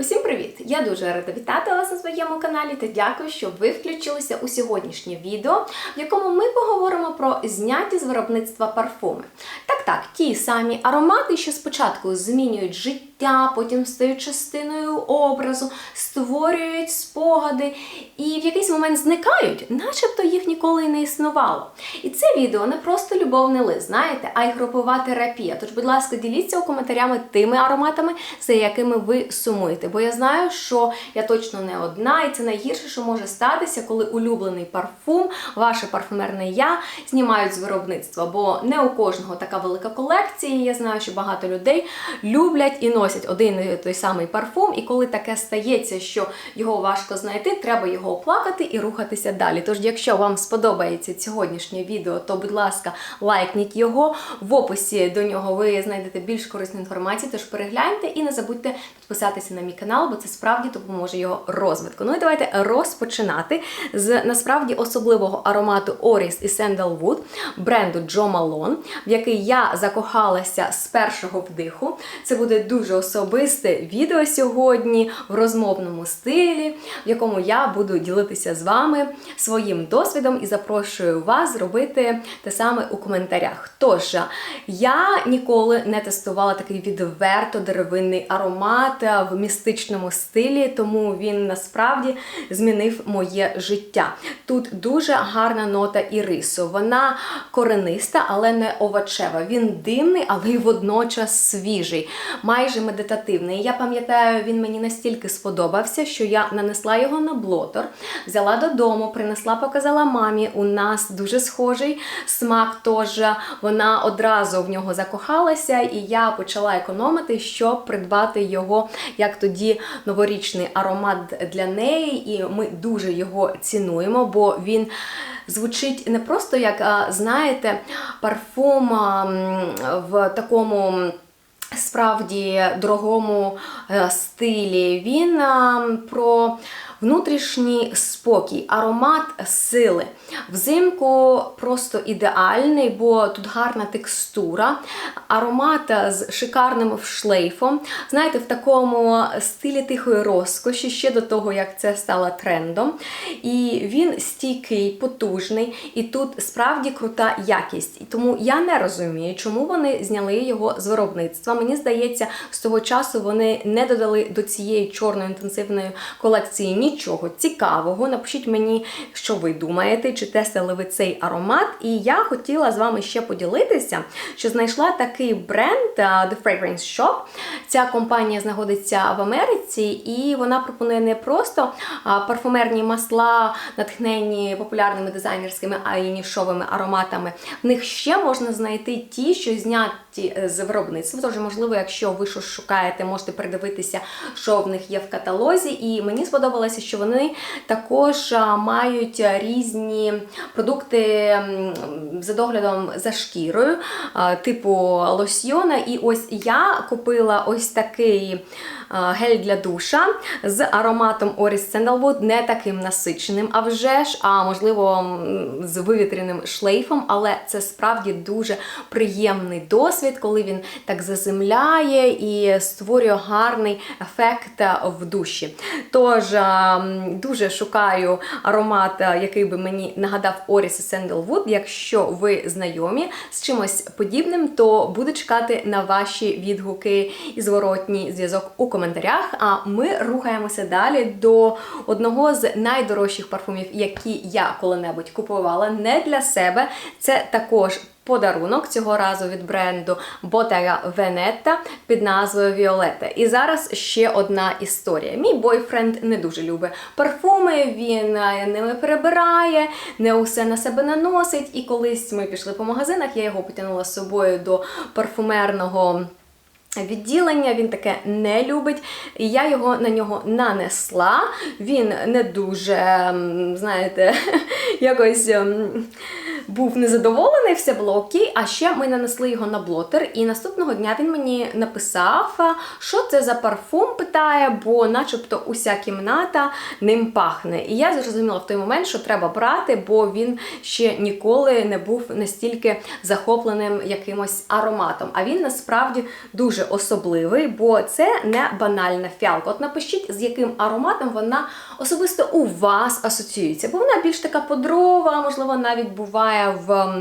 Усім привіт! Я дуже рада вітати вас на своєму каналі та дякую, що ви включилися у сьогоднішнє відео, в якому ми поговоримо про зняті з виробництва парфуми. Так, так, ті самі аромати, що спочатку змінюють життя, потім стають частиною образу, створюють спогади і в якийсь момент зникають, начебто їх ніколи і не існувало. І це відео не просто любовний лист, знаєте, а й групова терапія. Тож, будь ласка, діліться у коментарями тими ароматами, за якими ви сумуєте. Бо я знаю, що я точно не одна, і це найгірше, що може статися, коли улюблений парфум, ваше парфумерне я знімають з виробництва. Бо не у кожного така велика колекція. і Я знаю, що багато людей люблять і носять один і той самий парфум. І коли таке стається, що його важко знайти, треба його оплакати і рухатися далі. Тож, якщо вам сподобається сьогоднішнє відео, то будь ласка, лайкніть його. В описі до нього ви знайдете більш корисну інформацію, тож перегляньте і не забудьте підписатися на мій канал, бо це справді допоможе його розвитку. Ну і давайте розпочинати з насправді особливого аромату Oris і Sandalwood бренду Joe Malone, в який я закохалася з першого вдиху. Це буде дуже особисте відео сьогодні в розмовному стилі, в якому я буду ділитися з вами своїм досвідом і запрошую вас зробити те саме у коментарях. Тож, я ніколи не тестувала такий відверто деревинний аромат в містичному стилі, тому він насправді змінив моє життя. Тут дуже гарна нота ірису. Вона корениста, але не овочева. Він димний, але й водночас свіжий, майже медитативний. Я пам'ятаю, він мені настільки сподобався, що я нанесла його на блотер, взяла додому, принесла, показала мамі. У нас дуже схожий смак, тож вона одразу в нього закохалася, і я почала економити, щоб придбати його як тоді новорічний аромат для неї. І ми дуже його цінуємо, бо він звучить не просто як, знаєте, парфум в такому. Справді дорогому е, стилі. Він про внутрішній спокій, аромат сили. Взимку просто ідеальний, бо тут гарна текстура, аромат з шикарним шлейфом. Знаєте, в такому стилі тихої розкоші, ще до того, як це стало трендом. І він стійкий, потужний, і тут справді крута якість. Тому я не розумію, чому вони зняли його з виробництва. Мені здається, з того часу вони не додали до цієї чорної інтенсивної колекції нічого цікавого. Напишіть мені, що ви думаєте, чи тестили ви цей аромат. І я хотіла з вами ще поділитися, що знайшла такий бренд The Fragrance Shop. Ця компанія знаходиться в Америці, і вона пропонує не просто парфумерні масла, натхнені популярними дизайнерськими, а й нішовими ароматами. В них ще можна знайти ті, що зняті е, з виробництва. Тож, можливо, якщо ви щось шукаєте, можете придивитися, що в них є в каталозі. І мені сподобалося, що вони також мають різні продукти за доглядом за шкірою, типу лосьйона. І ось я купила ось такий гель для душа з ароматом Oris Sandalwood, не таким насиченим, а вже ж, а можливо, з вивітряним шлейфом, але це справді дуже приємний досвід, коли він так заземляє і створює гарний ефект в душі. Тож дуже шукаю аромат, який би мені нагадав і Sandalwood. Якщо ви знайомі з чимось подібним, то буду чекати на ваші відгуки і зворотній зв'язок у коментарях. А ми рухаємося далі до одного з найдорожчих парфумів, які я коли-небудь купувала не для себе. Це також. Подарунок цього разу від бренду Bottega Veneta під назвою Violetta. І зараз ще одна історія. Мій бойфренд не дуже любить парфуми, він е, ними перебирає, не усе на себе наносить. І колись ми пішли по магазинах, я його потягнула з собою до парфумерного. Відділення він таке не любить, і я його на нього нанесла. Він не дуже, знаєте, якось м, був незадоволений, все було окей. А ще ми нанесли його на блотер, і наступного дня він мені написав, що це за парфум, питає, бо начебто уся кімната ним пахне. І я зрозуміла в той момент, що треба брати, бо він ще ніколи не був настільки захопленим якимось ароматом. А він насправді дуже особливий, бо це не банальна фіалка. От напишіть, з яким ароматом вона особисто у вас асоціюється, бо вона більш така подрова, можливо, навіть буває в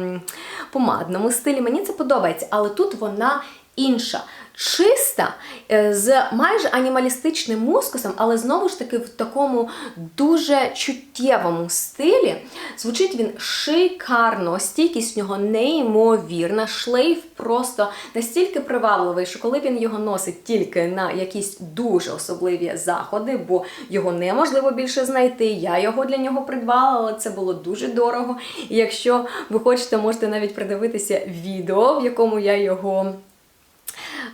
помадному стилі. Мені це подобається, але тут вона інша. Чиста, е, з майже анімалістичним мускусом, але знову ж таки в такому дуже чуттєвому стилі. Звучить він шикарно, стійкість в нього неймовірна, шлейф просто настільки привабливий, що коли він його носить тільки на якісь дуже особливі заходи, бо його неможливо більше знайти. Я його для нього придбала, але це було дуже дорого. І якщо ви хочете, можете навіть придивитися відео, в якому я його.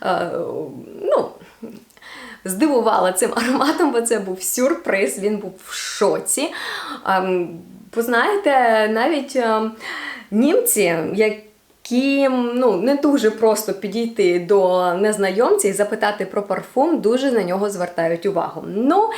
Е, ну, здивувала цим ароматом, бо це був сюрприз, він був в шоці. Познаєте, знаєте, навіть німці, німці, яким ну, не дуже просто підійти до незнайомця і запитати про парфум, дуже на нього звертають увагу. Ну,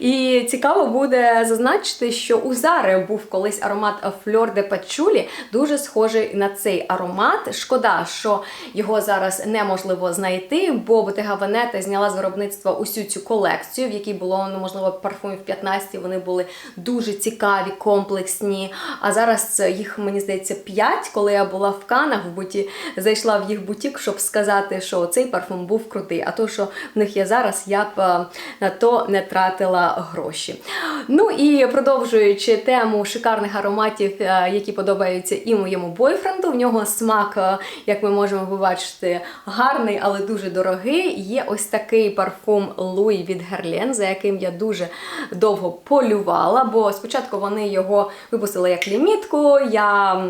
і цікаво буде зазначити, що у Зари був колись аромат Fleur de Patchouli, дуже схожий на цей аромат. Шкода, що його зараз неможливо знайти, бо Veneta зняла з виробництва усю цю колекцію, в якій було, ну, можливо, парфумів 15, вони були дуже цікаві, комплексні. А зараз їх, мені здається, 5. Коли я була в Канах в буті, зайшла в їх бутік, щоб сказати, що цей парфум був крутий. А то, що в них є зараз, я б е, на то не тратила гроші. Ну і продовжуючи тему шикарних ароматів, е, які подобаються і моєму бойфренду, в нього смак, е, як ми можемо побачити, гарний, але дуже дорогий. Є ось такий парфум Луї від Герлен, за яким я дуже довго полювала, бо спочатку вони його випустили як лімітку. Я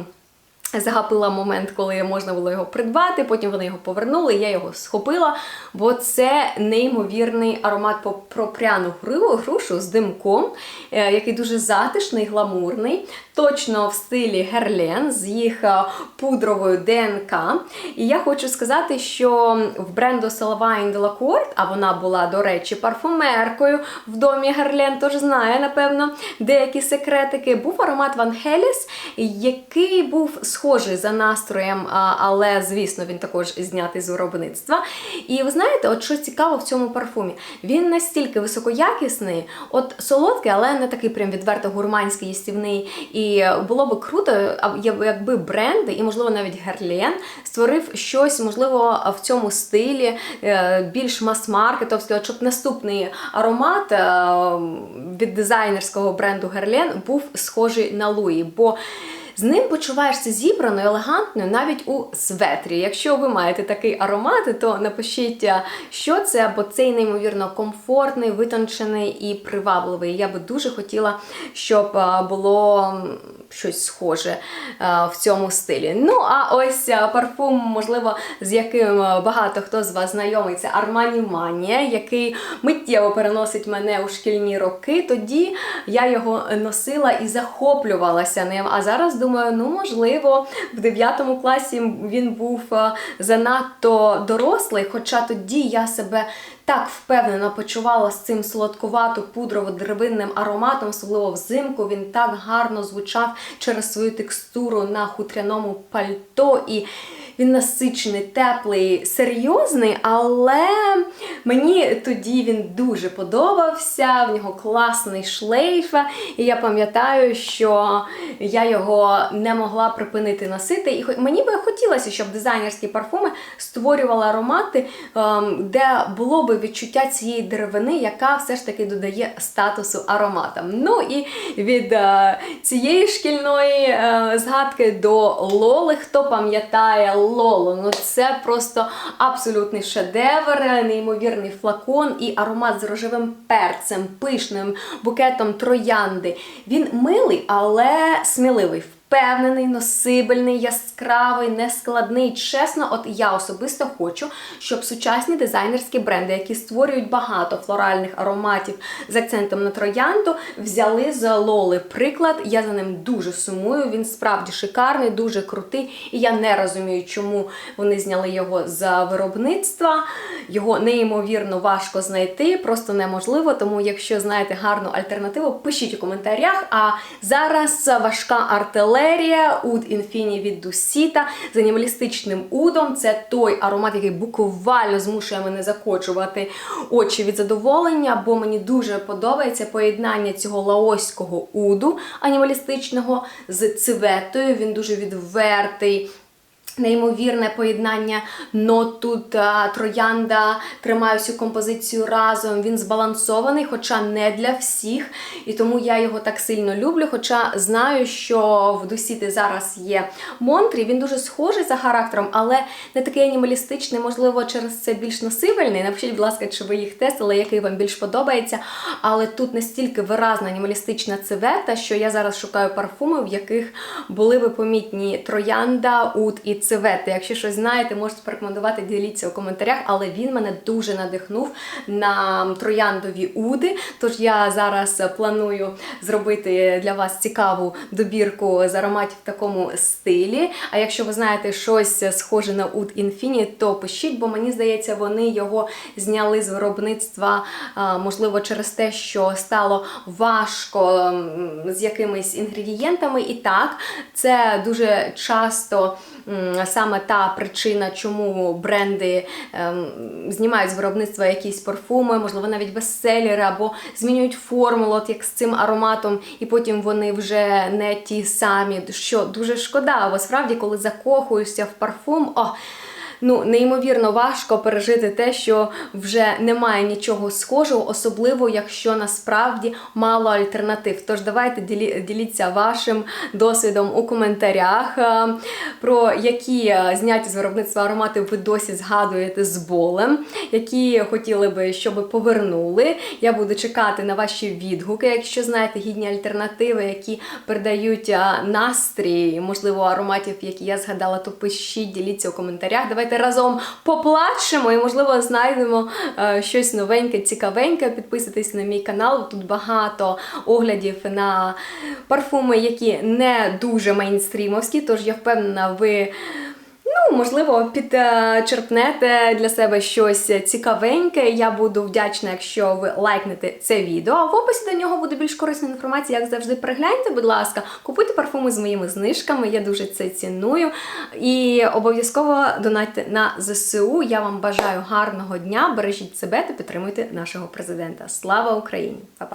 Загапила момент, коли можна було його придбати, потім вони його повернули, я його схопила, бо це неймовірний аромат по- про пряну грушу з димком, е, який дуже затишний, гламурний, точно в стилі Герлен з їх е, пудровою ДНК. І я хочу сказати, що в бренду Solvay de la Court, а вона була, до речі, парфумеркою в домі Герлен, тож знає, напевно, деякі секретики, був аромат Van Helles, який був схожий за настроєм, але, звісно, він також знятий з виробництва. І ви знаєте, от що цікаво в цьому парфумі, він настільки високоякісний, от солодкий, але не такий прям відверто гурманський, їстівний. І було би круто, якби бренди, і, можливо, навіть Герлен створив щось, можливо, в цьому стилі е, більш мас-маркетовського, щоб наступний аромат е, від дизайнерського бренду Герлен був схожий на Луї. Бо з ним почуваєшся зібраною, елегантною навіть у светрі. Якщо ви маєте такий аромат, то напишіть, що це, бо цей неймовірно комфортний, витончений і привабливий. Я би дуже хотіла, щоб було щось схоже в цьому стилі. Ну, а ось парфум, можливо, з яким багато хто з вас знайомий, це Armani Mania, який миттєво переносить мене у шкільні роки. Тоді я його носила і захоплювалася ним. А зараз думаю, ну можливо, в 9 класі він був е, занадто дорослий, хоча тоді я себе так впевнено почувала з цим солодкувато пудрово-деревинним ароматом, особливо взимку. Він так гарно звучав через свою текстуру на хутряному пальто. І він насичений, теплий, серйозний, але мені тоді він дуже подобався. В нього класний шлейф. І я пам'ятаю, що я його не могла припинити носити. І мені би хотілося, щоб дизайнерські парфуми створювали аромати, ем, де було би відчуття цієї деревини, яка все ж таки додає статусу ароматам. Ну і від е, цієї шкільної е, згадки до Лоли, хто пам'ятає Лолу, ну це просто абсолютний шедевр, неймовірний флакон і аромат з рожевим перцем, пишним букетом троянди. Він милий, але сміливий. Впевнений, носибельний, яскравий, нескладний. Чесно, от я особисто хочу, щоб сучасні дизайнерські бренди, які створюють багато флоральних ароматів з акцентом на троянду, взяли з Лоли приклад. Я за ним дуже сумую. Він справді шикарний, дуже крутий. І я не розумію, чому вони зняли його з виробництва. Його неймовірно важко знайти, просто неможливо. Тому, якщо знаєте гарну альтернативу, пишіть у коментарях. А зараз важка артилерія Уд Інфіні від Дусіта з анімалістичним удом. Це той аромат, який буквально змушує мене закочувати очі від задоволення, бо мені дуже подобається поєднання цього лаоського уду анімалістичного з цветою. Він дуже відвертий. Неймовірне поєднання нот тут а, троянда тримає всю композицію разом. Він збалансований, хоча не для всіх. І тому я його так сильно люблю. Хоча знаю, що в Дусіти зараз є Монтрі. Він дуже схожий за характером, але не такий анімалістичний, можливо, через це більш носибельний. Напишіть, будь ласка, чи ви їх тестили, який вам більш подобається. Але тут настільки виразна анімалістична цивета, що я зараз шукаю парфуми, в яких були би помітні троянда, ут і цивета. Якщо щось знаєте, можете порекомендувати, діліться у коментарях, але він мене дуже надихнув на трояндові уди. Тож я зараз планую зробити для вас цікаву добірку з ароматів в такому стилі. А якщо ви знаєте щось схоже на Oud Infinity, то пишіть, бо мені здається, вони його зняли з виробництва, можливо, через те, що стало важко з якимись інгредієнтами. І так, це дуже часто саме та причина, чому бренди ем, знімають з виробництва якісь парфуми, можливо, навіть бестселери, або змінюють формулу, от як з цим ароматом, і потім вони вже не ті самі. Що дуже шкода, бо справді, коли закохуєшся в парфум, о, ну неймовірно важко пережити те, що вже немає нічого схожого, особливо якщо насправді мало альтернатив. Тож давайте ділі- діліться вашим досвідом у коментарях, е, про які е, зняті з виробництва аромати ви досі згадуєте з болем, які хотіли би, щоб повернули. Я буду чекати на ваші відгуки, якщо знаєте гідні альтернативи, які передають е, настрій, можливо, ароматів, які я згадала, то пишіть, діліться у коментарях. Давайте разом поплачемо і, можливо, знайдемо е, щось новеньке, цікавеньке. Підписуйтесь на мій канал. Тут багато оглядів на парфуми, які не дуже мейнстрімовські, тож я впевнена, ви. Ну, можливо, підчерпнете для себе щось цікавеньке. Я буду вдячна, якщо ви лайкнете це відео. А в описі до нього буде більш корисна інформація, як завжди. Перегляньте, будь ласка, купуйте парфуми з моїми знижками. Я дуже це ціную. І обов'язково донатьте на ЗСУ. Я вам бажаю гарного дня. Бережіть себе та підтримуйте нашого президента. Слава Україні! Па-па!